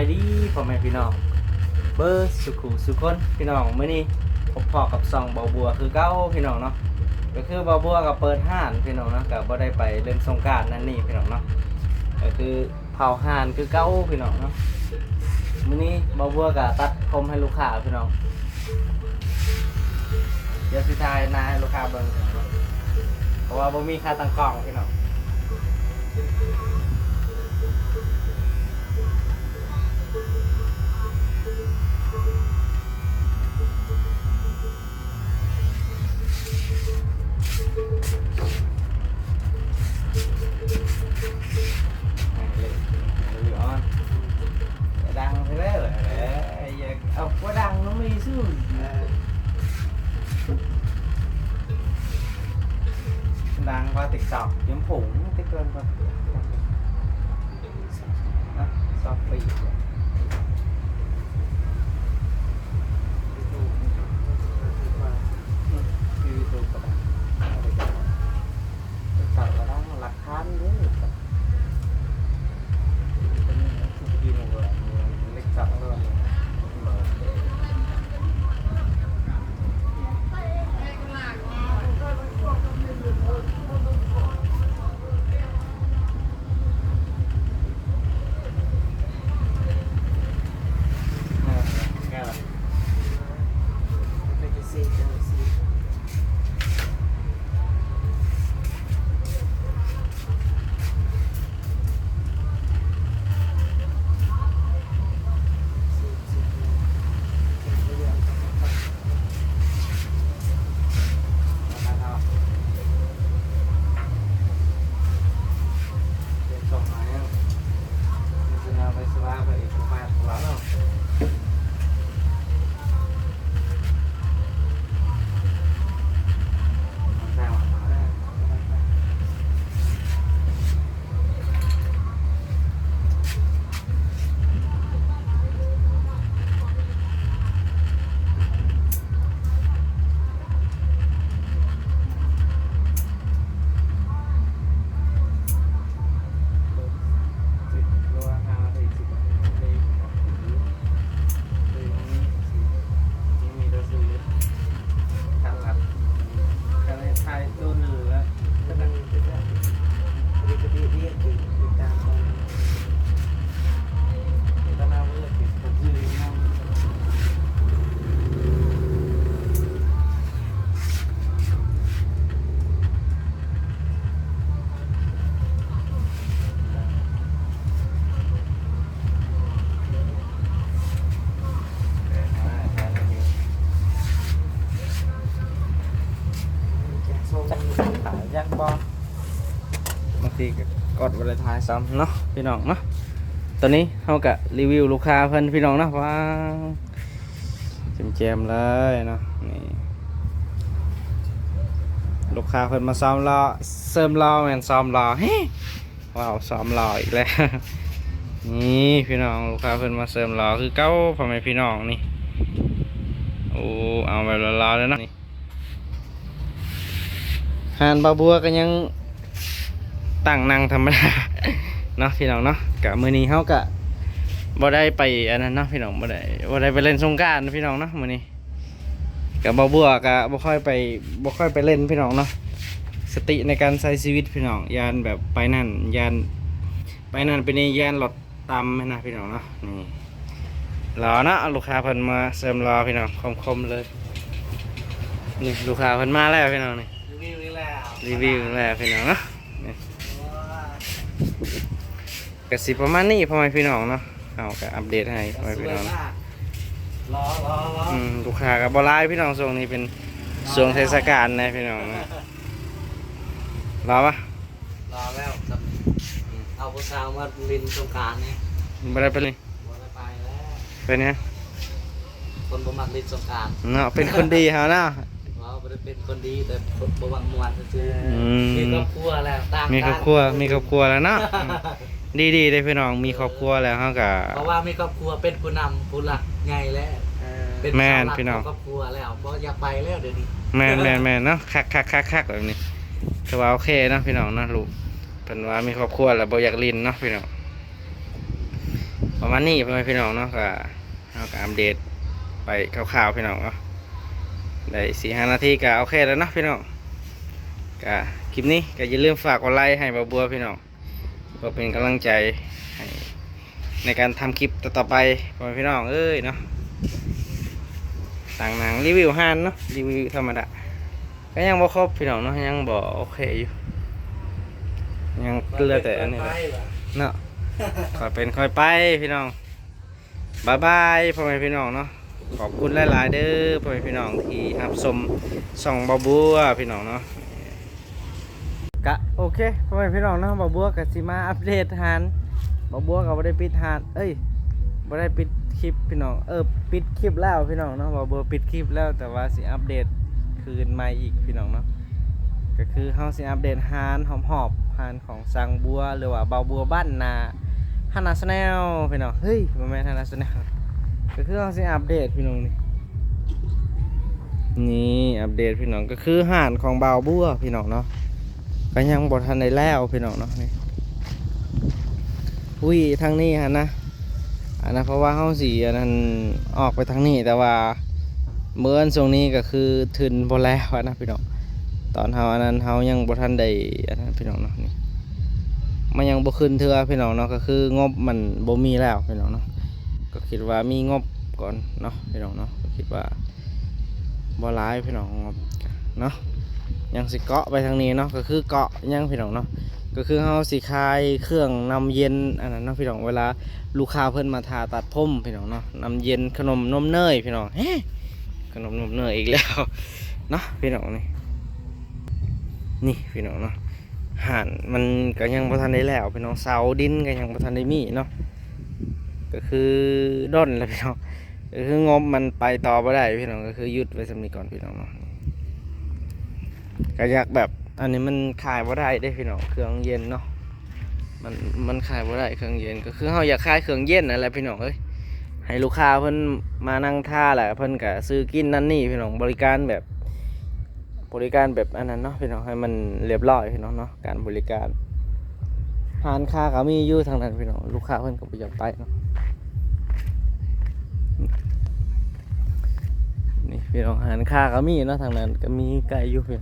ายดีพ่อแม่พี่น้อง เบอร์สุขุสุคนพี่น้องเมื้อนี้ผมพอกับซองเบาบัวคือเก้าพี่น้องเนาะก็คือเบาบัวกับเปิดห้านพี่น้องเนาะก็บ่ได้ไปเล่นสงการนั่นนี่พี่น้องเนาะก็คือเผาห้านคือเก้าพี่น้องเนาะมื้อนี้เบาบัวก็ตัดผมให้ลูกค้าพี่น้องเดี๋ยวสิทายนาให้ลูกค้าเบิ่งพี่น้องเนาะเพราะว่าบ่มีค่าตั้งกล้องพี่น้อง đang qua tiktok kiếm phủng tích lên qua shopee youtube กดวาเลนไทน์ซ้ำเนาะพี่น้องเนาะตอนนี้เขากะรีวิวลูกค้าเพิ่นพี่น้องเนาะว้าวเจมๆเลยเนาะนี่ลูกค้าเพิ่นมาซ้อมรอเสริมรอแมนซ้อมรอเฮ้ว้าวซ้อมรออีกแล้วนี่พี่น้องลูกค้าเพิ่นมาเสริมรอคือเก้าพ่อแม่พี่น้องนี่โอ้เอาแบบรอๆเลยเนาะนี่หานบาบัวก็ยัง ตั้งนางธรรมดาเนาะพี่น้องเนาะกะมื้อนี้เฮากะบ่ได้ไปอันนั้นเนาะพี่น้องบ่ได้บ่ได้ไปเล่นสงกรานต์พี่น้องเนาะมื้อนี้กะบาบัวกะบ่ค่อยไปบ่ค่อยไปเล่นพี่น้องเนาะสติในการใช้ชีวิตพี่น้องยานแบบไปนั่นยานไปนั่นไปนี่ยานรถตามนะพี่น้องเนาะนี่รอเนาะลูกค้าเพิ่นมาเสริมรอพี่น้องคมๆเลยนี่ลูกค้าเพิ่นมาแล้วพี่น้องนี่รีวิวอีกแล้วรีวิวแล้วพี่น้องเนาะนี่ กสิประมาณนี้พ่อแม่พี่น้องเนาะเอาก็อัปเดตให้พ่อแม่สพี่วยน้องมากรอรอรออืมลูกค้ากับบอลายพี่น้องช่วงนี้เป็นช่วงเทศกาลนะพี่น้องนะรอปะรอแล้วครับเอาผู้สาวมาลินสงกรารนี่บ่ได้ไปเลยบ่ได้ไปแล้วเป็นไงคนบ่มักลินสงกรารเนาะเป็นคนดีเขาเนาะเราบ่ได้เป็นคนดีแต่คนบ่มักมวนซื่ออืมๆมีครอบครัวแล้วต่างมีครอบครัวมีครอบครัวแล้วเนาะกัน ดีดีๆเลยพี่น้องมีครอบครัวแล้วเขาก็ เพราะว่ามีครอบครัวเป็นผู้นำผู้หลักใหญ่แล้วเป็นแม่นเสาหลักพี่น้อง ขครอบครัวแล้วบ่อยากไปแล้วเดี๋ยวนี้แม่นแม่นแม่นเนาะคักคักคักคักแบบนี้ถือว่าโอเคเนาะพี่น้องเนาะลูกเป็นว่ามีครอบครัวแล้วบ่อยากลินเนาะพี่น้องประประมาณนี้พ่อแม่พี่น้องเนาะก็เอาก็อัปเดตไปคร่าวๆพี่น้องเนาะได้สี่ห้านาทีก็โอเคแล้วเนาะพี่น้องก็คลิปนี้ก็อย่าลืมฝากกดไลค์ให้บ่าวบัวพี่น้อง เพื่อเป็นกำลังใจให้ในการทำคลิปต่อไปพ่อพี่น้องเอ้ยเนาะต่างนังรีวิวฮานเนาะรีวิวธรรมดาก็ยังบ่ครบพี่น้องเนาะยังบ่โอเคอยู่ยังเลือแต่อันนี้แหละเนาะค่อยเป็นค่อยไปพี่น้องบายบายพ่อแม่พี่น้องเนาะขอบคุณหลายๆเด้อพ่อแม่พี่น้องที่รับชมส่องบาบัวพี่น้องเนาะ กะโอเคพ่อแม่พี่น้องเนาะบาบัวกับสิมาอัปเดตทานบาบัวกับบ่ได้ปิดทานเอ้ยบ่ได้ปิดคลิปพี่น้องเออปิดคลิปแล้วพี่น้องเนาะบาบัวปิดคลิปแล้วแต่ว่าสิอัปเดตคืนใหม่อีกพี่น้องเนาะก็คือเฮาสิอัปเดตฮานหอมหอบฮานของสังบัวหรือว่าบาบัวบ้านนาฮานาสแนลพี่น้องเฮ้ยบ่แม่นฮานาสแนลก็คือเราสิอัปเดตพี่น้องนี่นี่อัปเดตพี่น้องก็คือหานของบาวบัวพี่น้องเนาะ ก็ยังบ่ทันได้แล้วพี่น้องเนาะนี่อุ้ยทางนี้ฮะนะอันนั้นเพราะว่าเฮาสิอันนั้นออกไปทางนี้แต่ว่าเมื่อนช่งนี้ก็คือทึนบแล้วนะพี่น้องตอนเฮาอันนั้นเฮายังบ่ทันได้อันนั้นพี่น้องเนาะนี่มันยังบ่ขึ้นเทือพี่น้องเนาะก็คืองบมันบ่มีแล้วพี่น้องเนาะก็คิดว่ามีงบก่อนเนาะพี่น้องเนาะก็คิดว่าบ่หลายพี่น้องงบเนาะ ยังสิเกาะไปทางนี้เนาะก็คือเกาะยังพี่น้องเนาะก็คือเฮาสิคายเครื่องนำเย็นอันนั้นเนาะพี่น้องเวลาลูกค้าเพิ่นมาทาตัดผมพี่น้องเนาะนำเย็นขนมนมเนยพี่น้องเฮ้ขนมนมเนยอีกแล้วเนาะพี่น้องนี่นี่พี่น้องเนาะห่านมันก็ยังบ่ทันได้แล้วพี่น้องเสาดินก็ยังบ่ทันได้มีเนาะก็คือด้นแล้วพี่น้องก็คืองบมันไปต่อบ่ได้พี่น้องก็คือหยุดไว้สำนี้ก่อนพี่น้องเนาะ ก็อยากแบบอันนี้มันขายบ่าได้ได้พี่น้องเครื่องเย็นเนาะมันมันขายบ่าได้เครื่องเย็นก็คือเฮาอยากขายเครื่องเย็นนั่นแหละพี่น้องเอ้ยให้ลูกค้าเพิ่นมานั่งท่าแหละเพิ่นก็ซื้อกินนั่นนี่พี่น้องบริการแบบ บริการแบบอันนั้นเนาะพี่น้องให้มันเรียบร้อยพี่น้องเนาะการบริการหานค้าก็มีอยู่ทางนั้นพี่น้องลูกค้าเพิ่นก็บ่อยากไปเนาะนี่พี่น้องหานค้าก็มีเนาะทางนั้นก็มีไก่อยู่พี่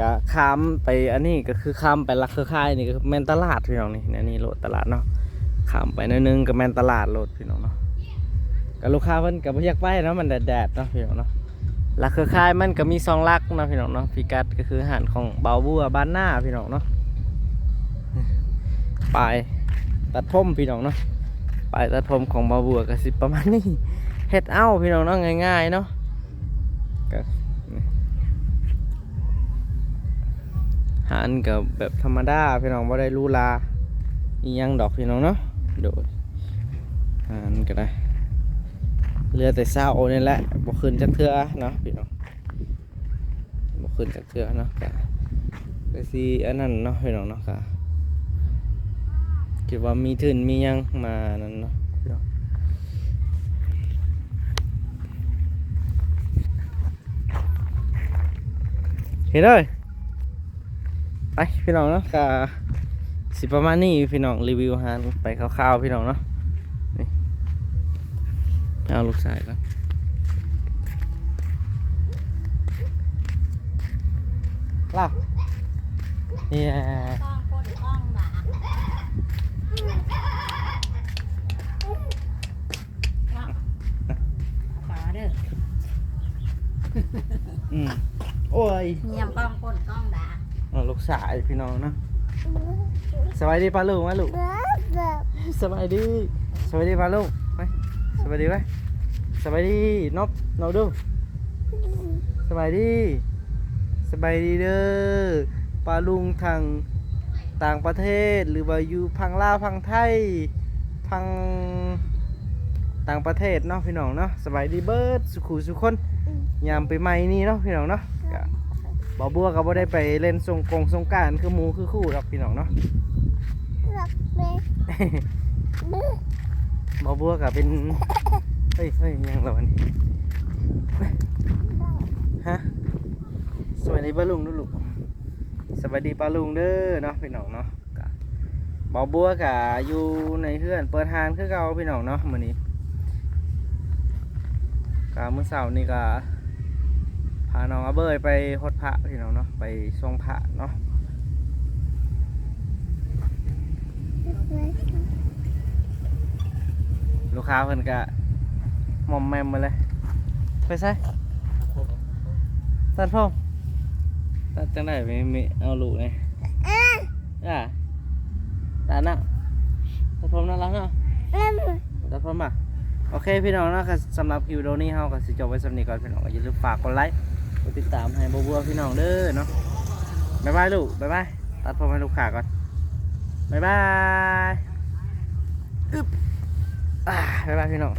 ก็ข้ามไปอันนี้ก็คือข้ามไปลักเครือข่ายนี่ก็แมนตลาดพี่น้องนี่นี่นี่โหลดตลาดเนาะข้ามไปนิดนึงก็แมนตลาดโหลดพี่น้องเนาะก็ลูกค้าเพิ่นก็บ่อยากไปเนาะมันแดดๆเนาะพี่น้องเนาะลักเครือข่ายมันก็มีสองลักเนาะพี่น้องเนาะพิกัดก็คือหารของเบาบัวบ้านหน้าพี่น้องเนาะปลายตัดผมพี่น้องเนาะปลายตัดผมของเบาบัวก็สิประมาณนี้เฮ็ดเอาพี่น้องเนาะง่ายๆเนาะก็ อาหารกับแบบธรรมดาพี่น้องบ่ได้รูหราอียังดอกพี่น้องเนาะโดยอาหารก็ได้เรือแต่เศร้านี่แหละบ่ขึ้นจากเทือเนาะพี่น้องบ่ขึ้นจากเทือเนาะก็ก็สิอันนั้นเนาะพี่น้องเนาะก็คิดว่ามีทุนมียังมานั่นเนาะพี่น้องเห็นเลย ไปพี่น้องเนาะก็สิประมาณนี้พี่น้องรีวิวอาหารไปคร่าวๆพี่น้องเนาะเอาลูกชายก่อนล่ะเนี่ยต้องคนต้องหมาขอเด้ออืมโอ้ยเงียบต้องคนต้องด่าเอา ลูกชายพี่น้องเนาะสบายดีป้าลูกไหมลูกสบายดีสบายดีป้าลูกไปสบายดีไหมสบายดีนบนบดูสบายดีสบายดีเด้อป้าลุงทางต่างประเทศหรือว่าอยู่พังลาวพังไทยพังต่างประเทศเนาะพี่น้องเนาะสบายดีเบิร์ดสุขุสุขคนยามไปใหม่นี่เนาะพี่น้องเนาะ ก็บ่บัวก็บ่ได้ไปเล่นสงกงสงกรารคือหมูคือคู่ดอกพี่น้องเนาะบ่บัวก็เป็น เฮ้ยเฮ้ยยังเราอันนี้ฮะ สวัสดีป้าลุงดูลูกสวัสดีป้าลุงเด้อเนาะพี่น้องเนาะก็บ่บ่บัวกะอยู่ในเฮือนเปิดทานคือเก่าพี่น้องเนาะมื้อนี้กะมื้อเช้านี่ก็พาน้องอาเบยไปฮดพระพี่น้องเนาะไปทรงพระเนาะลูกค้าเพิ่นก็มอมแมมมาเลย ไปใส่ตัดผมตัดจังไดไม่มีเอาลูกนี่อะตัดนะตัดผมน่ารักเนาะตัดผมอะโอเคพี่น้องเนาะก็สำหรับคลิวโดนี้เฮาก็สิจบไว้สำนี้ก่อนพี่น้องก็อย่าลืมฝากกดไลค์กด ติดตามให้บัวบัวพี่น้องเด้อเนาะบ๊ายบายลูกบ๊ายบายตัดผมให้ลูกขาก่อนบ๊ายบายอึ๊บอ่าบ๊ายบายพี่น้อง